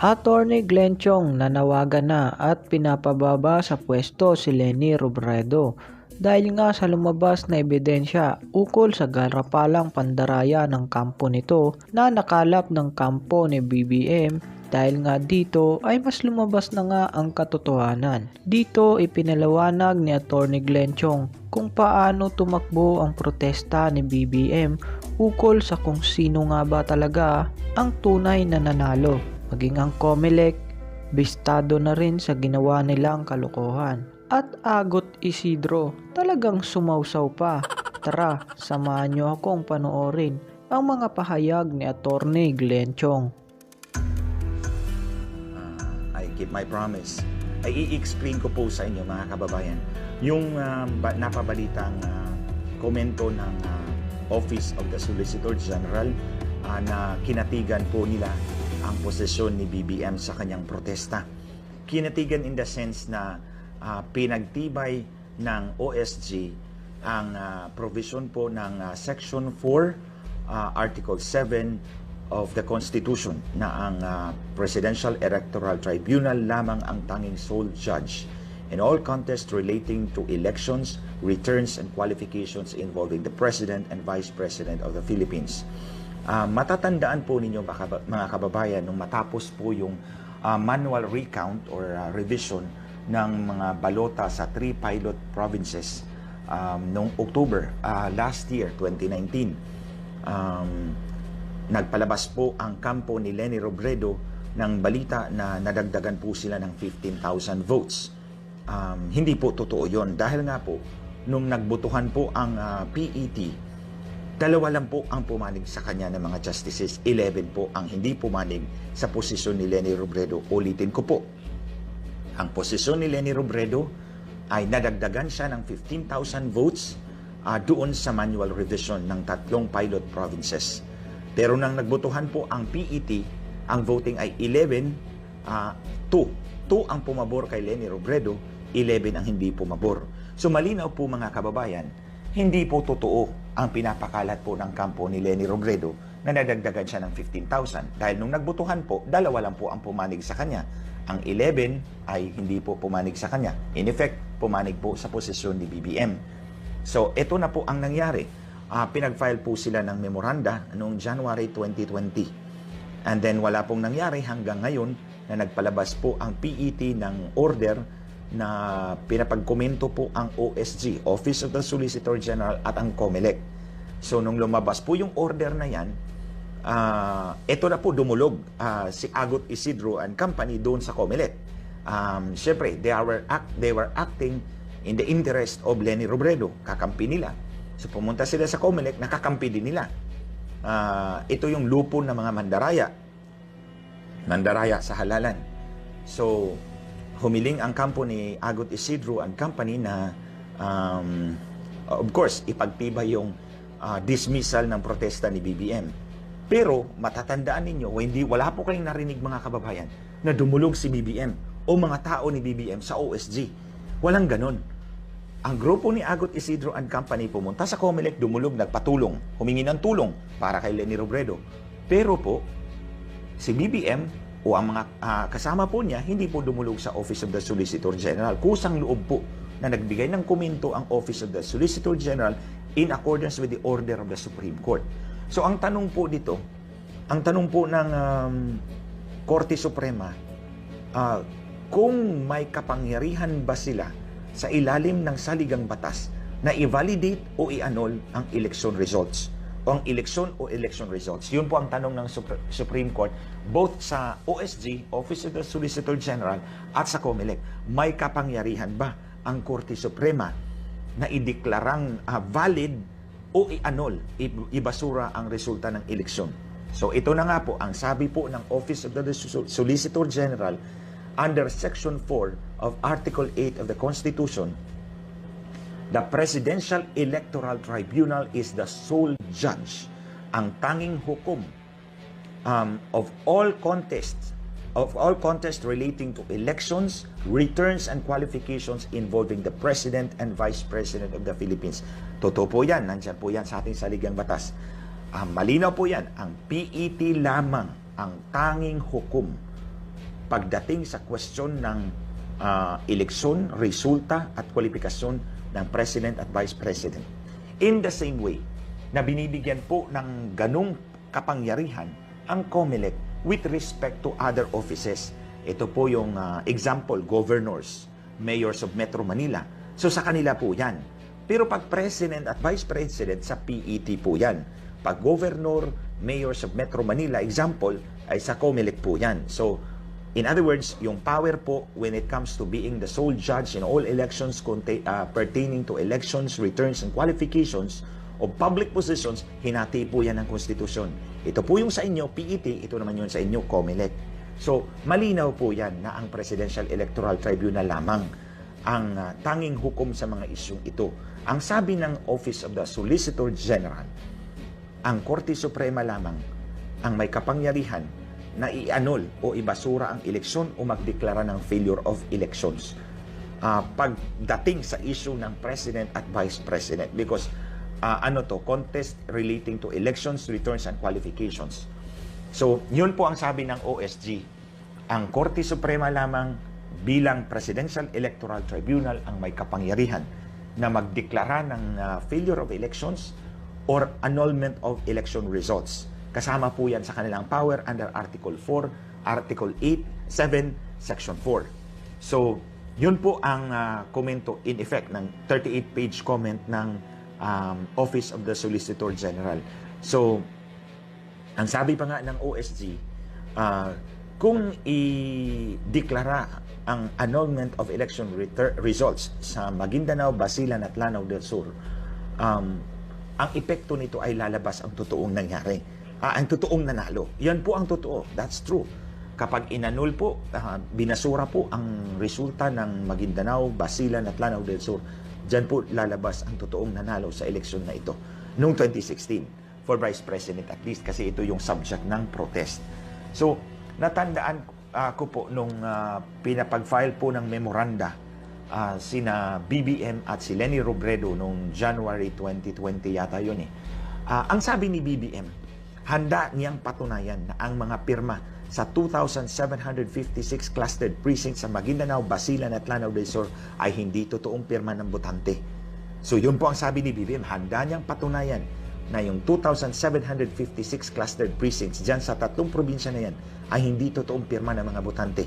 Attorney Glenn Chong nanawagan na at pinapababa sa pwesto si Lenny Robredo dahil nga sa lumabas na ebidensya ukol sa garapalang pandaraya ng kampo nito na nakalap ng kampo ni BBM dahil nga dito ay mas lumabas na nga ang katotohanan. Dito ipinalawanag ni Attorney Glenn Chong kung paano tumakbo ang protesta ni BBM ukol sa kung sino nga ba talaga ang tunay na nanalo. Maging ang Comelec, bistado na rin sa ginawa nilang kalokohan. At Agot Isidro, talagang sumausaw pa. Tara, samahan nyo akong panoorin ang mga pahayag ni Attorney Glenn Chong. uh, I keep my promise. Ay i-explain ko po sa inyo mga kababayan yung uh, ba- napabalitang uh, komento ng uh, Office of the Solicitor General uh, na kinatigan po nila ang posisyon ni BBM sa kanyang protesta. Kinatigan in the sense na uh, pinagtibay ng OSG ang uh, provision po ng uh, Section 4, uh, Article 7 of the Constitution na ang uh, Presidential Electoral Tribunal lamang ang tanging sole judge in all contests relating to elections, returns, and qualifications involving the President and Vice President of the Philippines. Uh, matatandaan po ninyo mga kababayan nung matapos po yung uh, manual recount or uh, revision ng mga balota sa three pilot provinces um, noong October uh, last year, 2019. Um, nagpalabas po ang kampo ni Lenny Robredo ng balita na nadagdagan po sila ng 15,000 votes. Um, hindi po totoo yon dahil nga po nung nagbutuhan po ang uh, PET Dalawa lang po ang pumanig sa kanya ng mga justices. 11 po ang hindi pumanig sa posisyon ni Lenny Robredo. Ulitin ko po. Ang posisyon ni Lenny Robredo ay nadagdagan siya ng 15,000 votes uh, doon sa manual revision ng tatlong pilot provinces. Pero nang nagbotohan po ang PET, ang voting ay 11, uh, 2. 2 ang pumabor kay Lenny Robredo, 11 ang hindi pumabor. So malinaw po mga kababayan, hindi po totoo ang pinapakalat po ng kampo ni Lenny Robredo na nadagdagan siya ng 15,000. Dahil nung nagbutuhan po, dalawa lang po ang pumanig sa kanya. Ang 11 ay hindi po pumanig sa kanya. In effect, pumanig po sa posisyon ni BBM. So, ito na po ang nangyari. Uh, pinag-file po sila ng memoranda noong January 2020. And then wala pong nangyari hanggang ngayon na nagpalabas po ang PET ng order na pinapagkomento po ang OSG, Office of the Solicitor General at ang COMELEC. So nung lumabas po yung order na yan, uh, ito na po dumulog uh, si Agot Isidro and Company doon sa COMELEC. Um, Siyempre, they were, act, they were acting in the interest of Lenny Robredo, kakampi nila. So pumunta sila sa COMELEC, nakakampi din nila. Uh, ito yung lupon ng mga mandaraya. Mandaraya sa halalan. So, humiling ang kampo ni Agot Isidro and Company na um, of course, ipagtibay yung uh, dismissal ng protesta ni BBM. Pero matatandaan ninyo, hindi, wala po kayong narinig mga kababayan na dumulog si BBM o mga tao ni BBM sa OSG. Walang ganon. Ang grupo ni Agot Isidro and Company pumunta sa Comelec, dumulog, nagpatulong, humingi ng tulong para kay Lenny Robredo. Pero po, si BBM o ang mga uh, kasama po niya hindi po dumulog sa Office of the Solicitor General. Kusang loob po na nagbigay ng komento ang Office of the Solicitor General in accordance with the order of the Supreme Court. So ang tanong po dito, ang tanong po ng um, Korte Suprema, uh, kung may kapangyarihan ba sila sa ilalim ng saligang batas na i-validate o i-annul ang election results o ang eleksyon o election results? Yun po ang tanong ng Supreme Court both sa OSG, Office of the Solicitor General, at sa COMELEC. May kapangyarihan ba ang Korte Suprema na ideklarang uh, valid o i-annul, ibasura ang resulta ng eleksyon? So ito na nga po, ang sabi po ng Office of the Solicitor General under Section 4 of Article 8 of the Constitution, The Presidential Electoral Tribunal is the sole judge, ang tanging hukom um, of all contests of all contests relating to elections, returns, and qualifications involving the President and Vice President of the Philippines. Totoo po yan, nandyan po yan sa ating saligang batas. Um, malinaw po yan, ang PET lamang ang tanging hukom pagdating sa question ng ah, eleksyon, resulta at kwalifikasyon ng President at Vice President. In the same way na binibigyan po ng ganong kapangyarihan ang COMELEC with respect to other offices. Ito po yung ah, example, governors, mayors of Metro Manila. So sa kanila po yan. Pero pag president at vice president, sa PET po yan. Pag governor, mayors of Metro Manila, example, ay sa COMELEC po yan. So, in other words, yung power po when it comes to being the sole judge in all elections ah, pertaining to elections, returns, and qualifications of public positions, hinati po yan ng konstitusyon. Ito po yung sa inyo, PET, ito naman yun sa inyo, COMELEC. So, malinaw po yan na ang Presidential Electoral Tribunal lamang ang ah, tanging hukom sa mga isyong ito. Ang sabi ng Office of the Solicitor General, ang Korte Suprema lamang ang may kapangyarihan na i-annul o ibasura ang eleksyon o magdeklara ng failure of elections. Ah, pagdating sa issue ng President at Vice President because ah, ano to, contest relating to elections, returns, and qualifications. So, yun po ang sabi ng OSG. Ang Korte Suprema lamang bilang Presidential Electoral Tribunal ang may kapangyarihan na magdeklara ng ah, failure of elections or annulment of election results. Kasama po yan sa kanilang power under Article 4, Article 8, 7, Section 4. So, yun po ang ah, komento in effect ng 38-page comment ng um, Office of the Solicitor General. So, ang sabi pa nga ng OSG, ah, kung i-deklara ang annulment of election results sa Maguindanao, Basilan at Lanao del Sur, um, ang epekto nito ay lalabas ang totoong nangyari. Ah, ang totoong nanalo. Yan po ang totoo. That's true. Kapag inanul po, ah, binasura po ang resulta ng Maguindanao, Basilan at Lanao del Sur, dyan po lalabas ang totoong nanalo sa eleksyon na ito noong 2016 for Vice President at least kasi ito yung subject ng protest. So, natandaan ah, ko po nung ah, pinapag-file po ng memoranda ah, sina BBM at si Lenny Robredo noong January 2020 yata yun eh. Ah, ang sabi ni BBM, handa niyang patunayan na ang mga pirma sa 2,756 clustered precincts sa Maguindanao, Basilan at Lanao del Sur ay hindi totoong pirma ng botante. So yun po ang sabi ni BBM, handa niyang patunayan na yung 2,756 clustered precincts dyan sa tatlong probinsya na yan ay hindi totoong pirma ng mga botante.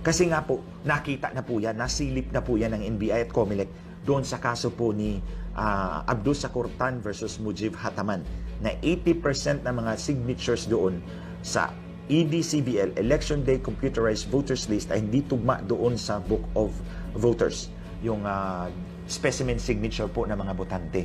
Kasi nga po, nakita na po yan, nasilip na po yan ng NBI at COMELEC doon sa kaso po ni ah, Abdul Sakurtan versus Mujib Hataman na 80% ng mga signatures doon sa EDCBL, Election Day Computerized Voters List, ay hindi tugma doon sa Book of Voters, yung ah, specimen signature po ng mga botante.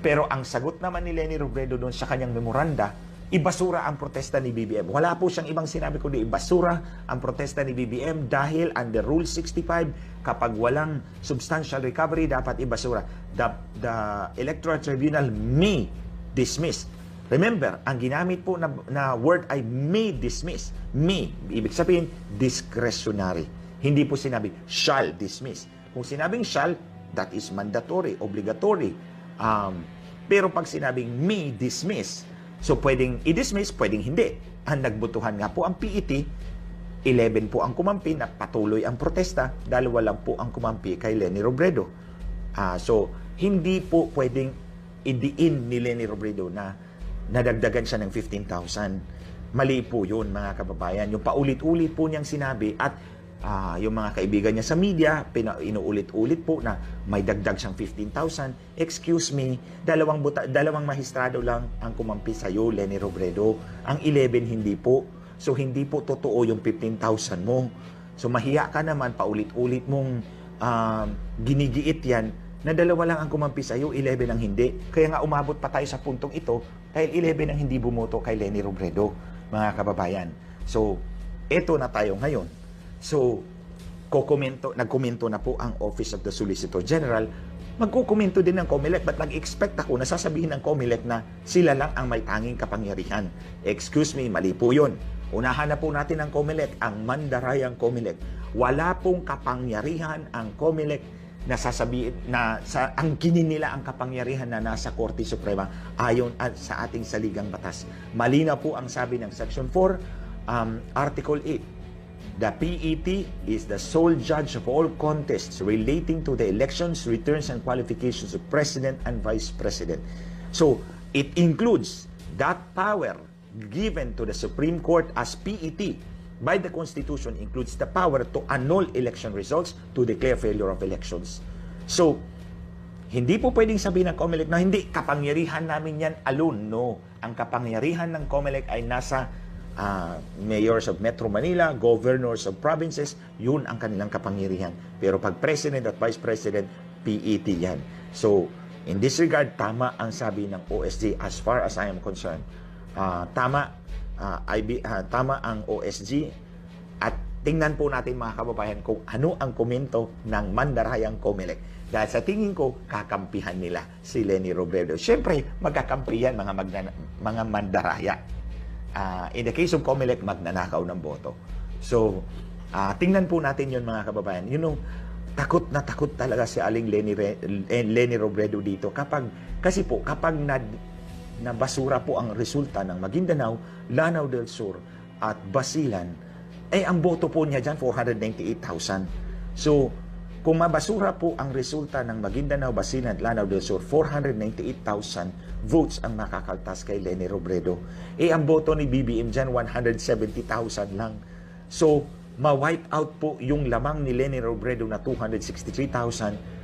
Pero ang sagot naman ni Lenny Robredo doon sa kanyang memoranda, ibasura ang protesta ni BBM. Wala po siyang ibang sinabi kundi ibasura ang protesta ni BBM dahil under Rule 65, kapag walang substantial recovery, dapat ibasura. The, the Electoral Tribunal may dismiss. Remember, ang ginamit po na, na word ay may dismiss. May, ibig sabihin, discretionary. Hindi po sinabi, shall dismiss. Kung sinabing shall, that is mandatory, obligatory. Um, pero pag sinabing may dismiss, so pwedeng i-dismiss, pwedeng hindi. Ang nagbutuhan nga po ang PET, 11 po ang kumampi na patuloy ang protesta, dalawa lang po ang kumampi kay Lenny Robredo. Ah, so, hindi po pwedeng idiin ni Lenny Robredo na nadagdagan siya ng 15,000. Mali po yun, mga kababayan. Yung paulit-ulit po niyang sinabi at ah, yung mga kaibigan niya sa media, pina, inuulit-ulit po na may dagdag siyang 15,000. Excuse me, dalawang, buta, dalawang mahistrado lang ang kumampi sa iyo, Lenny Robredo. Ang 11 hindi po. So, hindi po totoo yung 15,000 mo. So, mahiya ka naman, paulit-ulit mong ah, ginigiit yan na dalawa lang ang kumampi sa iyo, 11 ang hindi. Kaya nga umabot pa tayo sa puntong ito dahil 11 ang hindi bumoto kay Lenny Robredo, mga kababayan. So, eto na tayo ngayon. So, kokomento, nagkomento na po ang Office of the Solicitor General. Magkukomento din ng COMELEC but nag-expect ako na sasabihin ng COMELEC na sila lang ang may tanging kapangyarihan. Excuse me, mali po yun. Unahan na po natin ang COMELEC, ang mandarayang COMELEC. Wala pong kapangyarihan ang COMELEC na sasabihin na sa ang kinin nila ang kapangyarihan na nasa Korte Suprema ayon at sa ating saligang batas. Malinaw po ang sabi ng Section 4, um, Article 8 The PET is the sole judge of all contests relating to the elections, returns, and qualifications of President and Vice President. So, it includes that power given to the Supreme Court as PET by the Constitution includes the power to annul election results, to declare failure of elections. So, hindi po pwedeng sabihin ng COMELEC na hindi, kapangyarihan namin yan alone. No. Ang kapangyarihan ng COMELEC ay nasa ah, mayors of Metro Manila, governors of provinces, yun ang kanilang kapangyarihan. Pero pag president at vice president, PET yan. So, in this regard, tama ang sabi ng OSG as far as I am concerned. Ah, tama, ah, IB, ah, tama ang OSG at tingnan po natin mga kababayan kung ano ang komento ng mandarayang COMELEC. Dahil sa tingin ko, kakampihan nila si Lenny Robredo. Siyempre, magkakampihan mga, magna- mga mandaraya. Ah, in the case of COMELEC, magnanakaw ng boto. So, ah, tingnan po natin yun mga kababayan. You know, takot na takot talaga si Aling Lenny, Re- eh, Lenny Robredo dito. Kapag, kasi po, kapag na, na basura po ang resulta ng Maguindanao, Lanao del Sur at Basilan, eh ang boto po niya dyan, 498,000. So, kung mabasura po ang resulta ng Maguindanao, Basilan at Lanao del Sur, 498,000 votes ang makakaltas kay Lenny Robredo. Eh ang boto ni BBM dyan, 170,000 lang. So, ma-wipe out po yung lamang ni Lenny Robredo na 263,000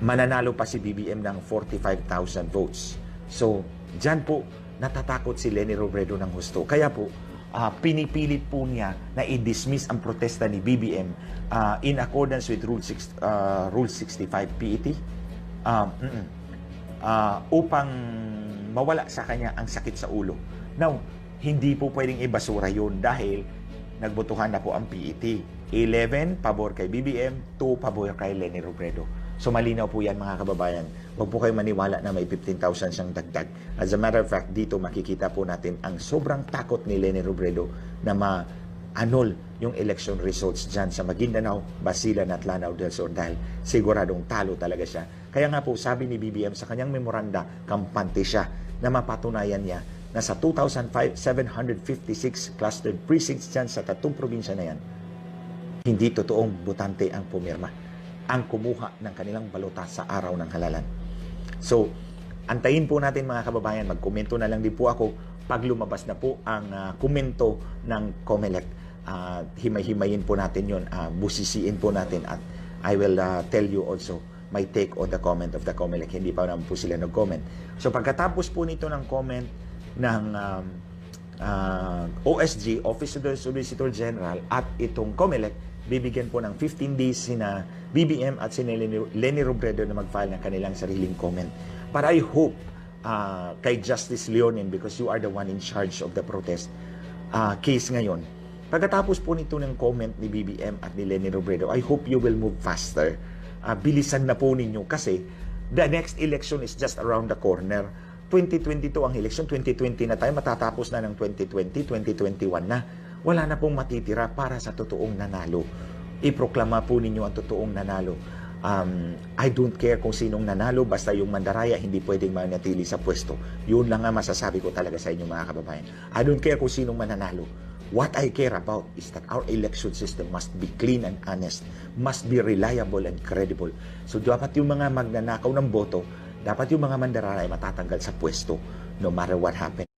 mananalo pa si BBM ng 45,000 votes. So, dyan po natatakot si Lenny Robredo ng husto. Kaya po, ah, pinipilit po niya na i-dismiss ang protesta ni BBM ah, in accordance with Rule, 6, ah, Rule 65 PET um, mm-mm. Ah, upang mawala sa kanya ang sakit sa ulo. Now, hindi po pwedeng ibasura yun dahil nagbotohan na po ang PET. 11 pabor kay BBM, 2 pabor kay Lenny Robredo. So malinaw po yan mga kababayan. Huwag po kayo maniwala na may 15,000 siyang dagdag. As a matter of fact, dito makikita po natin ang sobrang takot ni Lenny Robredo na ma-annul yung election results dyan sa Maguindanao, Basilan at Lanao del Sur dahil siguradong talo talaga siya. Kaya nga po sabi ni BBM sa kanyang memoranda, kampante siya na mapatunayan niya na sa 2,756 clustered precincts dyan sa tatlong probinsya na yan, hindi totoong botante ang pumirma ang kumuha ng kanilang balota sa araw ng halalan. So, antayin po natin mga kababayan, magkomento na lang din po ako pag lumabas na po ang ah, komento ng COMELEC. Ah, himay-himayin po natin yon, uh, busisiin po natin at I will ah, tell you also my take on the comment of the COMELEC. Hindi pa naman po sila nag-comment. So pagkatapos po nito ng comment ng um, ah, OSG, Office of the Solicitor General at itong COMELEC, bibigyan po ng 15 days sina BBM at si Lenny, Robredo na mag-file ng kanilang sariling comment. But I hope ah, kay Justice Leonin because you are the one in charge of the protest ah, case ngayon. Pagkatapos po nito ng comment ni BBM at ni Lenny Robredo, I hope you will move faster. Ah, bilisan na po ninyo kasi the next election is just around the corner. 2022 ang election, 2020 na tayo, matatapos na ng 2020, 2021 na. Wala na pong matitira para sa totoong nanalo. Iproklama po ninyo ang totoong nanalo. Um, I don't care kung sinong nanalo, basta yung mandaraya hindi pwedeng manatili sa pwesto. Yun lang ang masasabi ko talaga sa inyo mga kababayan. I don't care kung sinong mananalo. What I care about is that our election system must be clean and honest, must be reliable and credible. So dapat yung mga magnanakaw ng boto, dapat yung mga mandaraya matatanggal sa pwesto no matter what happens.